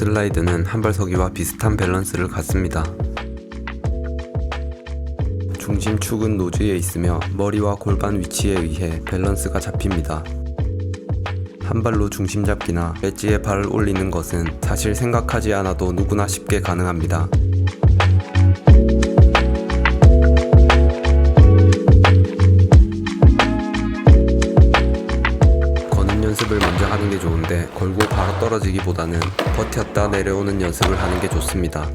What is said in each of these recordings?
슬라이드는 한발서기와 비슷한 밸런스를 갖습니다. 중심축은 노즈에 있으며 머리와 골반 위치에 의해 밸런스가 잡힙니다. 한 발로 중심 잡기나 엣지에 발을 올리는 것은 사실 생각하지 않아도 누구나 쉽게 가능합니다. 하는 게 좋은데 걸고 바로 떨어지기보다는 버텼다 내려오는 연습을 하는 게 좋습니다.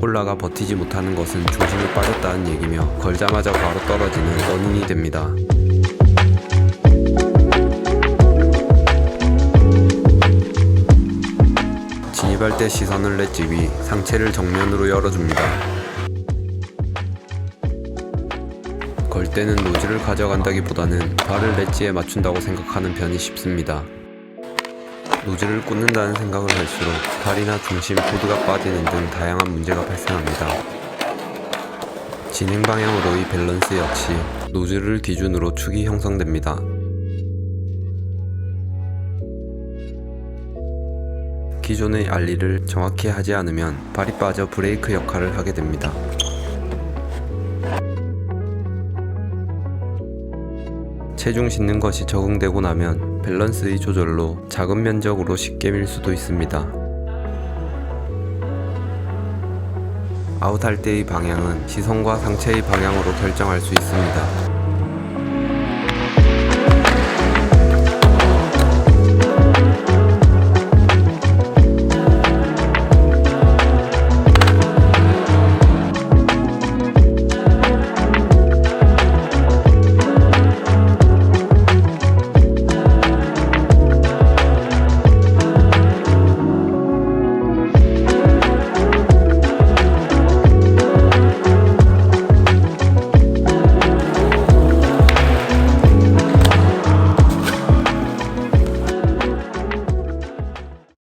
올라가 버티지 못하는 것은 중심이 빠졌다는 얘기며 걸자마자 바로 떨어지는 원인이 됩니다. 진입할 때 시선을 냈지 위 상체를 정면으로 열어줍니다. 걸 때는 노즈를 가져간다기보다는 발을 렛지에 맞춘다고 생각하는 편이 쉽습니다. 노즈를 꽂는다는 생각을 할수록 발이나 중심 보드가 빠지는 등 다양한 문제가 발생합니다. 진행 방향으로의 밸런스 역시 노즈를 기준으로 축이 형성됩니다. 기존의 알리를 정확히 하지 않으면 발이 빠져 브레이크 역할을 하게 됩니다. 체중 싣는 것이 적응되고 나면 밸런스의 조절로 작은 면적으로 쉽게 밀 수도 있습니다. 아웃할 때의 방향은 시선과 상체의 방향으로 결정할 수 있습니다.